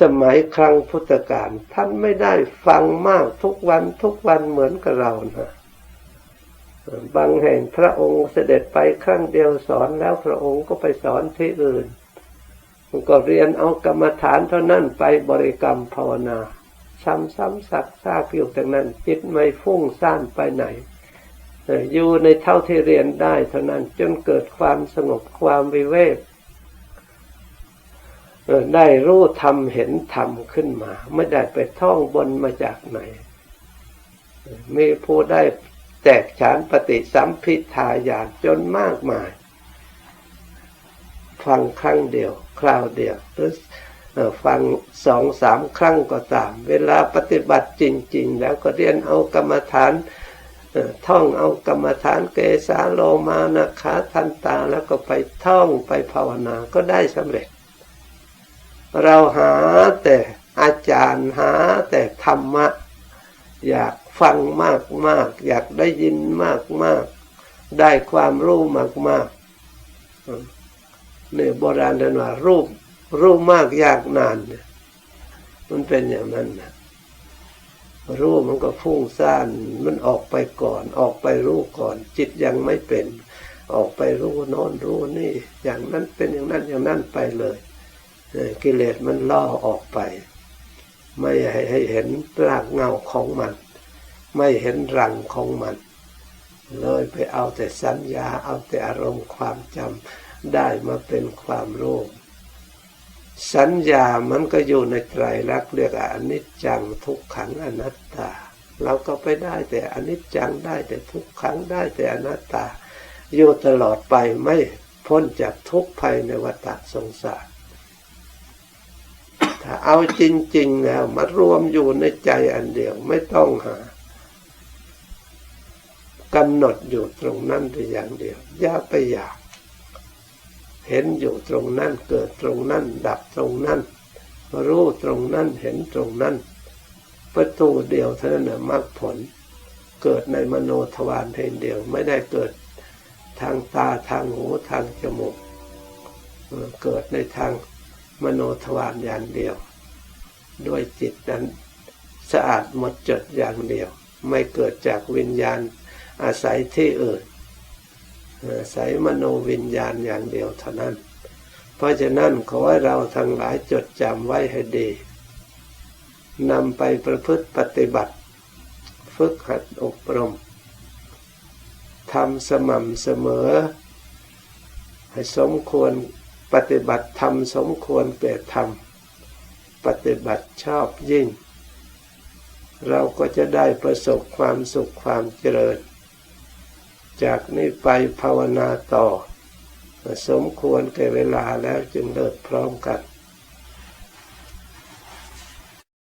สมัยครั้งพุทธกาลท่านไม่ได้ฟังมากทุกวันทุกวันเหมือนกับเรานะบางแห่งพระองค์เสด็จไปครั้งเดียวสอนแล้วพระองค์ก็ไปสอนที่อื่นก็เรียนเอากรรมฐานเท่านั้นไปบริกรรมภาวนาซ้ำๆซักซากอยู่แต่นั้นจิตไม่ฟุ้งซ่านไปไหน อยู่ในเท่าที่เรียนได้เท่านั้นจนเกิดความสงบความวิเวก ได้รู้ธรรมเห็นธรรมขึ้นมา ไม่ได้ไปท่องบนมาจากไหนมีผู้ได้แตกฉานปฏิสัมพิทายานจนมากมาย ฟังครั้งเดียว คราวเดียวหรือฟังสองสามครั้งก็ตาม เวลาปฏิบัติจริง ๆ แล้วก็เรียนเอากรรมฐานท่องเอากรรมฐานเกสาโลมานะขาทันตาแล้วก็ไปท่องไปภาวนาก็ได้สำเร็จ เราหาแต่อาจารย์หาแต่ธรรมะ อยากฟังมากมากอยากได้ยินมากมากได้ความรู้มากมากเนี่ยโบราณเรียกว่ารูปรู้มากยากนานเนี่ยมันเป็นอย่างนั้นนะรู้มันก็ฟุ้งซ่านมันออกไปก่อน ออกไปรู้ก่อน จิตยังไม่เป็น ออกไปรู้นอนรู้นี่ อย่างนั้นเป็นอย่างนั้นอย่างนั้นไปเลย กิเลสมันล่อออกไป ไม่ให้ให้เห็นรากเงาของมัน ไม่เห็นรังของมัน เลยไปเอาแต่สัญญาเอาแต่อารมณ์ความจำได้มาเป็นความรู้สัญญามันก็อยู่ในไตรลักษณ์เรียกอนิจจังทุกขังอนัตตา เราก็ไปได้แต่อนิจจังได้แต่ทุกขังได้แต่อนัตตา อยู่ตลอดไปไม่พ้นจากทุกภัยในวัฏสงสาร ถ้าเอาจริง ๆ แล้วมารวมอยู่ในใจอันเดียวไม่ต้องหากำหนดอยู่ตรงนั้นแต่อย่างเดียว อย่าไปอยาก เห็นอยู่ตรงนั้นเกิดตรงนั้น ดับตรงนั้น รู้ตรงนั้นเห็นตรงนั้น ประตูเดียวเท่านั้นมรรคผล เกิดในมโนทวารเพียงเดียวไม่ได้เกิดทางตาทางหูทางจมูกเกิดในทาง มโนทวารอย่างเดียว ด้วยจิตนั้นสะอาดหมดจดอย่างเดียว ไม่เกิดจากวิญญาณอาศัยที่อื่นใส่มโนวิญญาณอย่างเดียวเท่านั้น เพราะฉะนั้นขอให้เราทั้งหลายจดจำไว้ให้ดีนำไปประพฤติปฏิบัติ ฝึกหัดอบรมทำสม่ำเสมอ ให้สมควร ปฏิบัติทำสมควรแก่ทำปฏิบัติชอบยิ่ง เราก็จะได้ประสบความสุขความเจริญ จากนี้ไปภาวนาต่อ สมควรแก่เวลาแล้วจึงเลิกพร้อมกัน